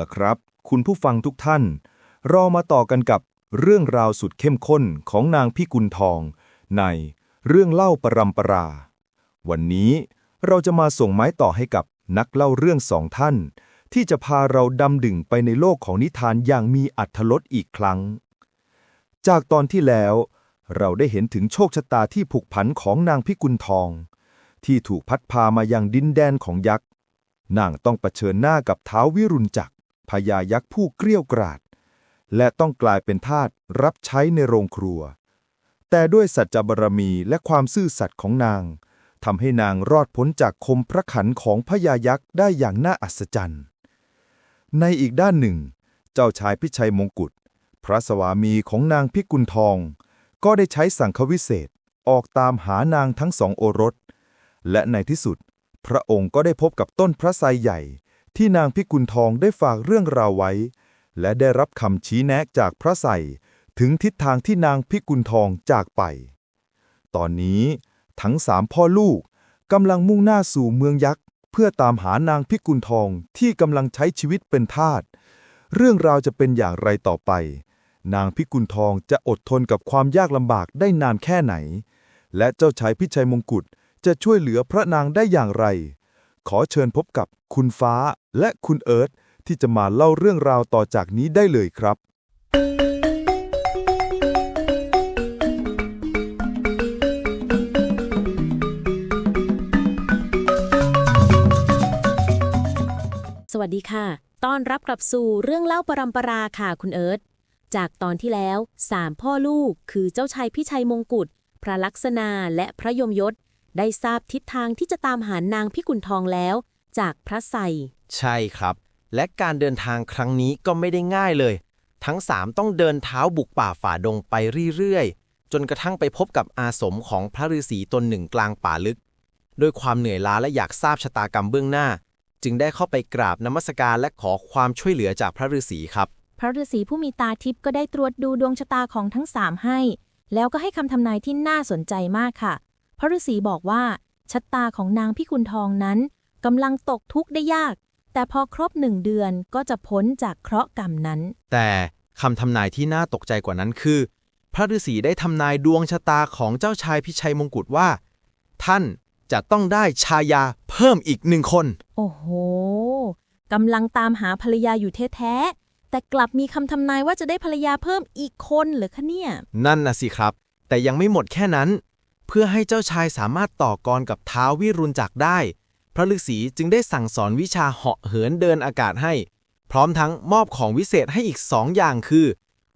ล่ะครับ คุณผู้ฟังทุกท่าน เรามาต่อกันกับเรื่องราวสุดเข้มข้นของนางพิกุลทอง ในเรื่องเล่าปรำปรา วันนี้เราจะมาส่งไม้ต่อให้กับนักเล่าเรื่องสองท่าน ที่จะพาเราดำดิ่งไปในโลกของนิทานอย่างมีอัธรสอีกครั้ง จากตอนที่แล้ว เราได้เห็นถึงโชคชะตาที่ผูกพันของนางพิกุลทอง ที่ถูกพัดพามายังดินแดนของยักษ์นางต้องเผชิญหน้ากับท้าววิรุณจักร พญายักษ์ผู้เกรี้ยวกราด และต้องกลายเป็นทาสรับใช้ในโรงครัว แต่ด้วยสัจจบารมีและความซื่อสัตย์ของนางทำให้นางรอดพ้นจากคมพระขันของพญายักษ์ได้อย่างน่าอัศจรรย์ ในอีกด้านหนึ่ง เจ้าชายพิชัยมงกุฎพระสวามีของนางพิกุลทอง ก็ได้ใช้สังฆวิเศษออกตามหานางทั้งสองโอรส และในที่สุด พระองค์ก็ได้พบกับต้นพระไทรใหญ่ ที่นางพิกุลทองได้ฝากเรื่องราวไว้ และได้รับคำชี้แนะจากพระไทรถึงทิศทางที่นางพิกุลทองจากไป ตอนนี้ทั้งสามพ่อลูกกำลังมุ่งหน้าสู่เมืองยักษ์ เพื่อตามหานางพิกุลทองที่กำลังใช้ชีวิตเป็นทาส เรื่องราวจะเป็นอย่างไรต่อไป นางพิกุลทองจะอดทนกับความยากลำบากได้นานแค่ไหน และเจ้าชายพิชัยมงกุฎจะช่วยเหลือพระนางได้อย่างไร ขอเชิญพบกับคุณฟ้า และคุณเอิร์ธที่จะมาเล่าเรื่องราวต่อจากนี้ได้เลยครับ สวัสดีค่ะ ต้อนรับกลับสู่เรื่องเล่าปรำปราค่ะคุณเอิร์ธจากตอนที่แล้วสามพ่อลูกคือเจ้าชายพิชัยมงกุฎพระลักษณาและพระยมยศ ได้ทราบทิศทางที่จะตามหานางพิกุลทองแล้ว จากพระไส ใช่ครับ และการเดินทางครั้งนี้ก็ไม่ได้ง่ายเลย ทั้งสามต้องเดินเท้าบุกป่าฝ่าดงไปเรื่อยๆ จนกระทั่งไปพบกับอาสมของพระฤาษีตนหนึ่งกลางป่าลึก ด้วยความเหนื่อยล้าและอยากทราบชะตากรรมเบื้องหน้า จึงได้เข้าไปกราบนมัสการและขอความช่วยเหลือจากพระฤาษีครับ พระฤาษีผู้มีตาทิพย์ก็ได้ตรวจดูดวงชะตาของทั้งสามให้ แล้วก็ให้คำทำนายที่น่าสนใจมากค่ะ พระฤาษีบอกว่าชะตาของนางพิกุลทองนั้นกำลังตกทุกข์ได้ยาก แต่พอครบหนึ่งเดือนก็จะพ้นจากเคราะห์กรรมนั้น แต่คำทำนายที่น่าตกใจกว่านั้นคือ พระฤาษีได้ทำนายดวงชะตาของเจ้าชายพิชัยมงกุฎว่า ท่านจะต้องได้ชายาเพิ่มอีกหนึ่งคน โอ้โหกำลังตามหาภรรยาอยู่แท้ๆแต่กลับมีคำทำนายว่าจะได้ภรรยาเพิ่มอีกคนเหรือคะเนี่ย นั่นน่ะสิครับ แต่ยังไม่หมดแค่นั้น เพื่อให้เจ้าชายสามารถต่อกรกับท้าววิรุณจักรได้พ ระฤาษีจึงได้สั่งสอนวิชาเหาะเหินเดินอากาศให้ พร้อมทั้งมอบของวิเศษให้อีกสองอย่างคือ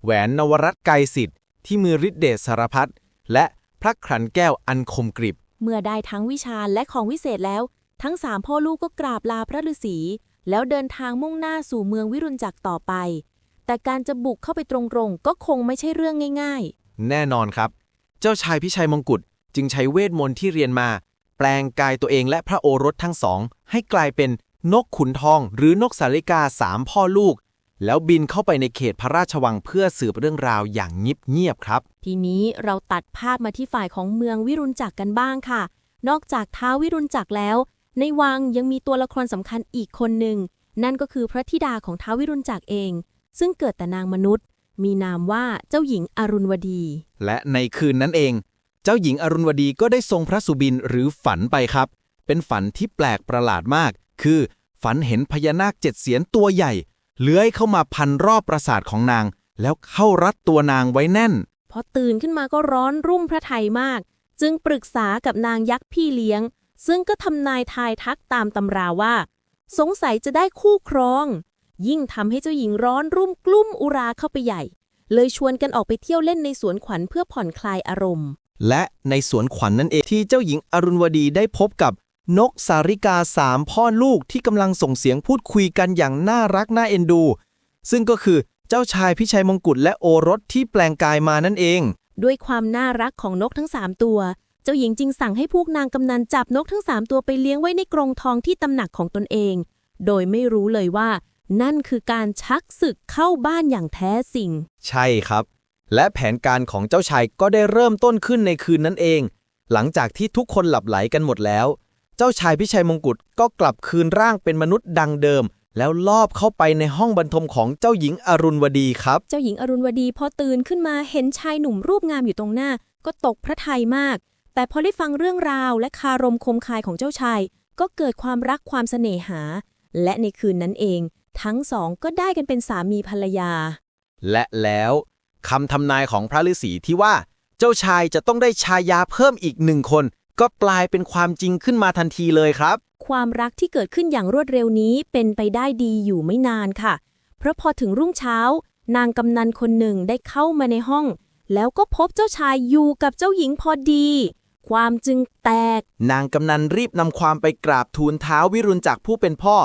แหวนนวรัตน์ไกรสิทธิ์ที่มือฤทธิเดชสารพัดและพระขรันแก้วอันคมกริบ เมื่อได้ทั้งวิชาและของวิเศษแล้ว ทั้งสามพ่อลูกก็กราบลาพระฤาษี แล้วเดินทางมุ่งหน้าสู่เมืองวิรุณจักรต่อไป แต่การจะบุกเข้าไปตรงๆ ก็คงไม่ใช่เรื่องง่าย ๆ แน่นอนครับ เจ้าชายพิชัยมงกุฎจึงใช้เวทมนต์ที่เรียนมาแป ลงกายตัวเองและพระโอรสทั้งสอง ให้กลายเป็นนกขุนทอง หรือนกสาริกาสามพ่อลูก แล้วบินเข้าไปในเขตพระราชวังเพื่อสืบเรื่องราวอย่างเงียบๆครับ ทีนี้เราตัดภาพมาที่ฝ่ายของเมืองวิรุณจักรกันบ้างค่ะ นอกจากท้าววิรุณจักรแล้ว ในวังยังมีตัวละครสำคัญอีกคนหนึ่งนั่นก็คือพระธิดาของท้าววิรุณจักรเอง ซึ่งเกิดแต่นางมนุษย์ มีนามว่าเจ้าหญิงอรุณวดี และในคืนนั้นเอง เจ้าหญิงอรุณวดีก็ได้ทรงพระสุบินหรือฝันไปครับ เป็นฝันที่แปลกประหลาดมาก คือ ฝันเห็นพญานาคเจ็ดเสียนตัวใหญ่ เลื้อยเข้ามาพันรอบปราสาทของนาง แล้วเข้ารัดตัวนางไว้แน่น พอตื่นขึ้นมาก็ร้อนรุ่มพระไทยมาก จึงปรึกษากับนางยักษ์พี่เลี้ยง ซึ่งก็ทำนายทายทักตามตำราว่า สงสัยจะได้คู่ครอง ยิ่งทำให้เจ้าหญิงร้อนรุ่มกลุ้มอุราเข้าไปใหญ่ เลยชวนกันออกไปเที่ยวเล่นในสวนขวัญเพื่อผ่อนคลายอารมณ์ และในสวนขวัญนนั่นเองที่เจ้าหญิงอรุณวดีได้พบกับนกสาริกาสามพ่อลูกที่กำลังส่งเสียงพูดคุยกันอย่างน่ารักน่าเอ็นดู ซึ่งก็คือเจ้าชายพิชัยมงกุฎและโอรสที่แปลงกายมานั่นเอง ด้วยความน่ารักของนกทั้งสามตัว เจ้าหญิงจึงสั่งให้พวกนางกำนันจับนกทั้งสามตัวไปเลี้ยงไว้ในกรงทองที่ตำหนักของตนเอง โดยไม่รู้เลยว่า นั่นคือการชักศึกเข้าบ้านอย่างแท้สิ่งใช่ครับ และแผนการของเจ้าชายก็ได้เริ่มต้นขึ้นในคืนนั้นเอง หลังจากที่ทุกคนหลับไหลกันหมดแล้ว เจ้าชายพิชัยมงกุฎก็กลับคืนร่างเป็นมนุษย์ดังเดิม แล้วลอบเข้าไปในห้องบรรทมของเจ้าหญิงอรุณวดีครับ เจ้าหญิงอรุณวดีพอตื่นขึ้นมาเห็นชายหนุ่มรูปงามอยู่ตรงหน้า ก็ตกพระทัยมาก แต่พอได้ฟังเรื่องราวและคารมคมคายของเจ้าชาย ก็เกิดความรักความเสน่หา และในคืนนั้นเอง ทั้งสองก็ได้กันเป็นสามีภรรยา และแล้ว คำทำนายของพระฤาษีที่ว่า เจ้าชายจะต้องได้ชายาเพิ่มอีกหนึ่งคน ก็กลายเป็นความจริงขึ้นมาทันทีเลยครับ ความรักที่เกิดขึ้นอย่างรวดเร็วนี้เป็นไปได้ดีอยู่ไม่นานค่ะ เพราะพอถึงรุ่งเช้า นางกำนันคนหนึ่งได้เข้ามาในห้อง แล้วก็พบเจ้าชายอยู่กับเจ้าหญิงพอดี ความจึงแตก นางกำนันรีบนำความไปกราบทูลเท้าวิรุณจักรผู้เป็นพ่อ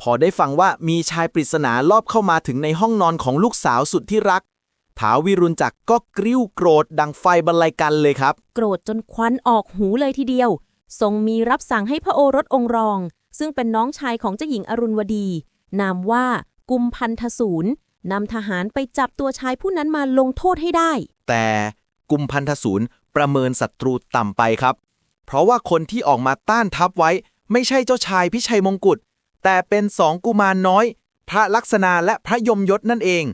พอได้ฟังว่ามีชายปริศนาลอบเข้ามาถึงในห้องนอนของลูกสาวสุดที่รัก ท้าววิรุณจักรก็กริ้วโกรธดังไฟบรรลัยกันเลยครับ โกรธจนควันออกหูเลยทีเดียว ทรงมีรับสั่งให้พระโอรสองค์รอง ซึ่งเป็นน้องชายของเจ้าหญิงอรุณวดี นามว่ากุมพันธศูนย์นำทหารไปจับตัวชายผู้นั้นมาลงโทษให้ได้ แต่กุมพันธศูนย์ประเมินศัตรูต่ำไปครับ เพราะว่าคนที่ออกมาต้านทัพไว้ ไม่ใช่เจ้าชายพิชัยมงกุฎแต่เป็นสองกุมารน้อย พระลักษณะและพระยมยศนั่นเอง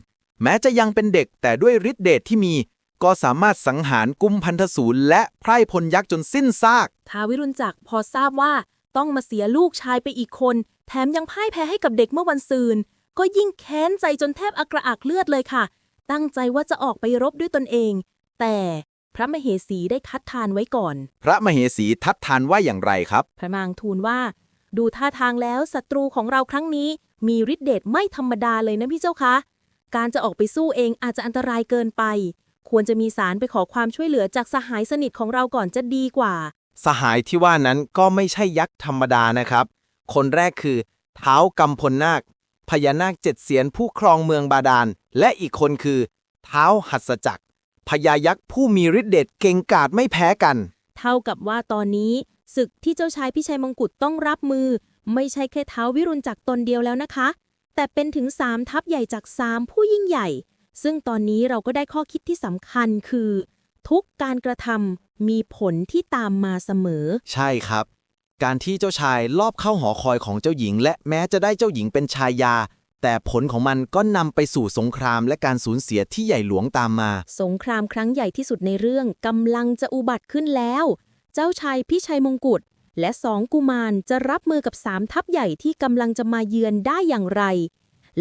แม้จะยังเป็นเด็กแต่ด้วยฤทธิเดชที่มี ก็สามารถสังหารกุมพันธศูนย์และไพร่พลยักษ์จนสิ้นซาก ท้าววิรุณจักรพอทราบว่าต้องมาเสียลูกชายไปอีกคน แถมยังพ่ายแพ้ให้กับเด็กเมื่อวันซืน ก็ยิ่งแค้นใจจนแทบอักระอักเลือดเลยค่ะ ตั้งใจว่าจะออกไปรบด้วยตนเอง แต่พระมเหสีได้คัดทานไว้ก่อน พระมเหสีทัดทานว่าอย่างไรครับ พระนางทูลว่า ดูท่าทางแล้วศัตรูของเราครั้งนี้ มีฤทธิเดชไม่ธรรมดาเลยนะพี่เจ้าคะ การจะออกไปสู้เองอาจจะอันตรายเกินไป ควรจะมีสารไปขอความช่วยเหลือจากสหายสนิทของเราก่อนจะดีกว่า สหายที่ว่านั้นก็ไม่ใช่ยักษ์ธรรมดานะครับ คนแรกคือ เท้ากำพลนาค พญานาคเจ็ดเสียนผู้ครองเมืองบาดาล และอีกคนคือ เท้าหัสจักรพญายักษ์ผู้มีฤทธิ์เดชเก่งกาจไม่แพ้กัน เท่ากับว่าตอนนี้ศึกที่เจ้าชายพิชัยมงกุฎต้องรับมือ ไม่ใช่แค่เท้าวิรุณจักรตนเดียวแล้วนะคะ แต่เป็นถึงสามทัพใหญ่จากสามผู้ยิ่งใหญ่ ซึ่งตอนนี้เราก็ได้ข้อคิดที่สำคัญคือ ทุกการกระทำมีผลที่ตามมาเสมอ ใช่ครับ การที่เจ้าชายลอบเข้าหอคอยของเจ้าหญิง และแม้จะได้เจ้าหญิงเป็นชายา แต่ผลของมันก็นำไปสู่สงครามและการสูญเสียที่ใหญ่หลวงตามมา สงครามครั้งใหญ่ที่สุดในเรื่องกำลังจะอุบัติขึ้นแล้ว เจ้าชายพิชัยมงกุฎ และสองกุมารจะรับมือกับสามทัพใหญ่ที่กำลังจะมาเยือนได้อย่างไร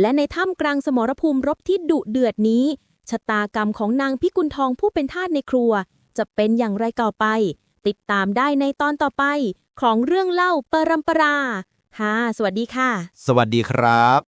และในถ้ำกลางสมรภูมิรบที่ดุเดือดนี้ ชะตากรรมของนางพิกุลทองผู้เป็นทาสในครัว จะเป็นอย่างไรต่อไป ติดตามได้ในตอนต่อไป ของเรื่องเล่าปรัมปรา ค่ะ สวัสดีค่ะ สวัสดีครับ